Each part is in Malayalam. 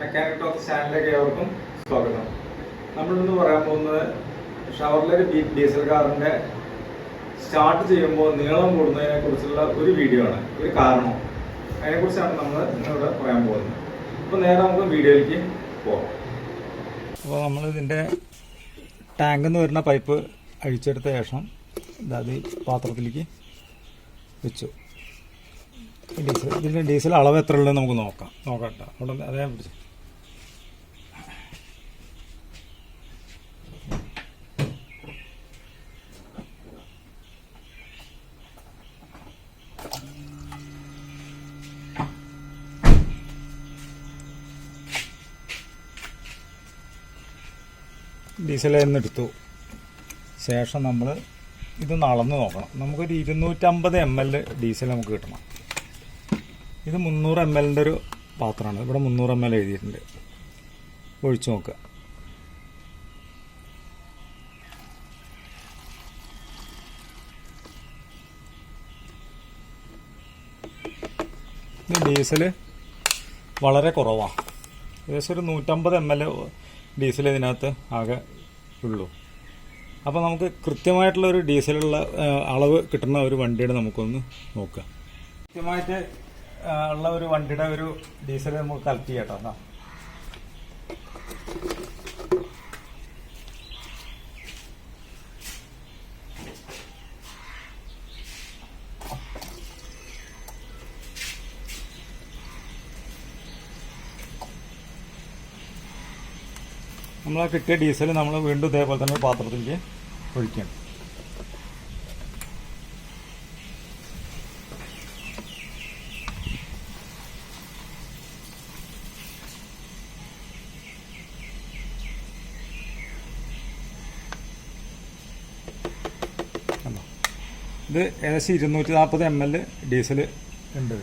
മെക്കാനിക് ടോക്സ് ചാനലിലേക്ക് ഏവർക്കും സ്വാഗതം. നമ്മളിന്ന് പറയാൻ പോകുന്നത് ബീറ്റ് ഡീസൽ കാറിന്റെ സ്റ്റാർട്ട് ചെയ്യുമ്പോൾ നീളം കൂടുന്നതിനെ കുറിച്ചുള്ള ഒരു വീഡിയോ ആണ്. ഒരു കാരണം. അതിനെക്കുറിച്ചാണ് നമ്മൾ ഇന്നിവിടെ പറയാൻ പോകുന്നത്. അപ്പോൾ നേരെ നമുക്ക് വീഡിയോയിലേക്ക് പോകാം അപ്പോൾ നമ്മൾ ഇതിന്റെ ടാങ്കിൽ നിന്ന് വരുന്ന പൈപ്പ് അഴിച്ചെടുത്ത ശേഷം അതായത് പാത്രത്തിലേക്ക് വെച്ചു. ഡീസൽ ഇതിന്റെ ഡീസൽ അളവ് എത്ര ഉള്ളത് നമുക്ക് നോക്കാം. നോക്കാം കേട്ടോ. അവിടെ അതേ പിടിച്ചു. ഡീസൽ എടുത്തു. ശേഷം നമ്മൾ ഇത് അളന്ന് നോക്കണം. നമുക്കൊരു ഇരുന്നൂറ്റമ്പത് എം എൽ ഡീസൽ നമുക്ക് കിട്ടണം. ഇത് മുന്നൂറ് എം എല്ലിന്റെ ഒരു പാത്രമാണ്. ഇവിടെ മുന്നൂറ് എം എൽ എഴുതിയിട്ടുണ്ട്. ഒഴിച്ചു നോക്കുക ഡീസൽ വളരെ കുറവാണ് ഏകദേശം ഒരു നൂറ്റമ്പത് എം എൽ ഡീസൽ ഇതിനകത്ത് ആകെ ഉള്ളൂ. അപ്പോൾ നമുക്ക് കൃത്യമായിട്ടുള്ള ഒരു ഡീസലുള്ള അളവ് കിട്ടുന്ന ഒരു വണ്ടിയുടെ നമുക്കൊന്ന് നോക്കാം. കൃത്യമായിട്ട് ഉള്ള ഒരു വണ്ടിയുടെ ഒരു ഡീസൽ നമുക്ക് കളക്ട് ചെയ്യാം കേട്ടോ നമ്മൾ ആ കിട്ടിയ ഡീസൽ നമ്മൾ വീണ്ടും ഇതേപോലെ തന്നെ പാത്രത്തിലേക്ക് ഒഴിക്കണം? ഇത് ഏകദേശം ഇരുന്നൂറ്റി നാൽപ്പത് എം എൽ ഡീസൽ ഉണ്ട്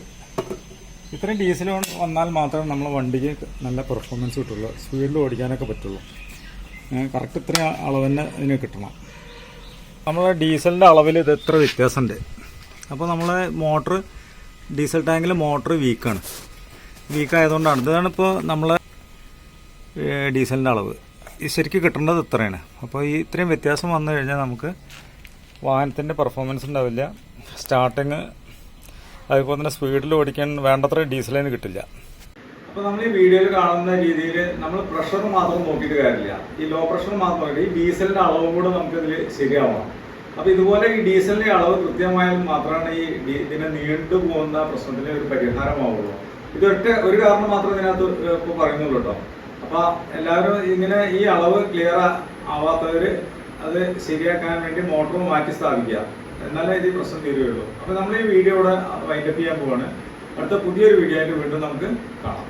ഇത്രയും ഡീസൽ വന്നാൽ മാത്രമേ നമ്മൾ വണ്ടിക്ക് നല്ല പെർഫോമൻസ് കിട്ടുള്ളൂ. സ്പീഡിൽ ഓടിക്കാനൊക്കെ പറ്റുള്ളൂ. കറക്റ്റ് ഇത്രയും അളവ് തന്നെ ഇതിന് കിട്ടണം. നമ്മളെ ഡീസലിന്റെ അളവിൽ ഇത് എത്ര വ്യത്യാസമുണ്ട്? അപ്പോൾ നമ്മളെ മോട്ടർ ഡീസൽ ടാങ്കിൽ മോട്ടർ വീക്കാണ് വീക്ക് ആയതുകൊണ്ടാണ്. ഇതാണ് ഇപ്പോൾ നമ്മളെ ഡീസലിന്റെ അളവ്. ഈ ശരിക്കും കിട്ടേണ്ടത് ഇത്രയാണ്. അപ്പോൾ ഈ ഇത്രയും വ്യത്യാസം വന്നു കഴിഞ്ഞാൽ നമുക്ക് വാഹനത്തിന്റെ പെർഫോമൻസ് ഉണ്ടാവില്ല. സ്റ്റാർട്ടിങ് അതുപോലെ തന്നെ സ്പീഡിൽ ഓടിക്കാൻ വേണ്ടത്ര ഡീസലിന് കിട്ടില്ല. അപ്പൊ നമ്മൾ ഈ വീഡിയോയിൽ കാണുന്ന രീതിയിൽ നമ്മൾ പ്രഷർ മാത്രം നോക്കിയിട്ട് കാര്യമില്ല. ഈ ലോ പ്രഷർ മാത്രം ഈ ഡീസലിന്റെ അളവും കൂടെ നമുക്ക് ഇതിൽ ശരിയാവണം. അപ്പൊ ഇതുപോലെ ഈ ഡീസലിന്റെ അളവ് കൃത്യമായാൽ മാത്രമാണ് ഈ ഇതിനെ നീണ്ടു പോകുന്ന പ്രശ്നത്തിന് ഒരു പരിഹാരമാവുള്ളൂ. ഇത് ഒറ്റ ഒരു കാരണം മാത്രം ഇതിനകത്ത് ഇപ്പൊ പറയുന്നുള്ളൂ കേട്ടോ അപ്പൊ എല്ലാവരും ഇങ്ങനെ ഈ അളവ് ക്ലിയർ ആവാത്തവര് അത് ശരിയാക്കാൻ വേണ്ടി മോട്ടോർ മാറ്റി സ്ഥാപിക്കുക. എന്നാലേ രീതിയിൽ പ്രശ്നം തീരുകയുള്ളൂ. അപ്പൊ നമ്മൾ ഈ വീഡിയോ ഇവിടെ വൈൻഡപ്പ് ചെയ്യാൻ പോവാണ്. അടുത്ത പുതിയൊരു വീഡിയോ ആയിട്ട് വീണ്ടും നമുക്ക് കാണാം.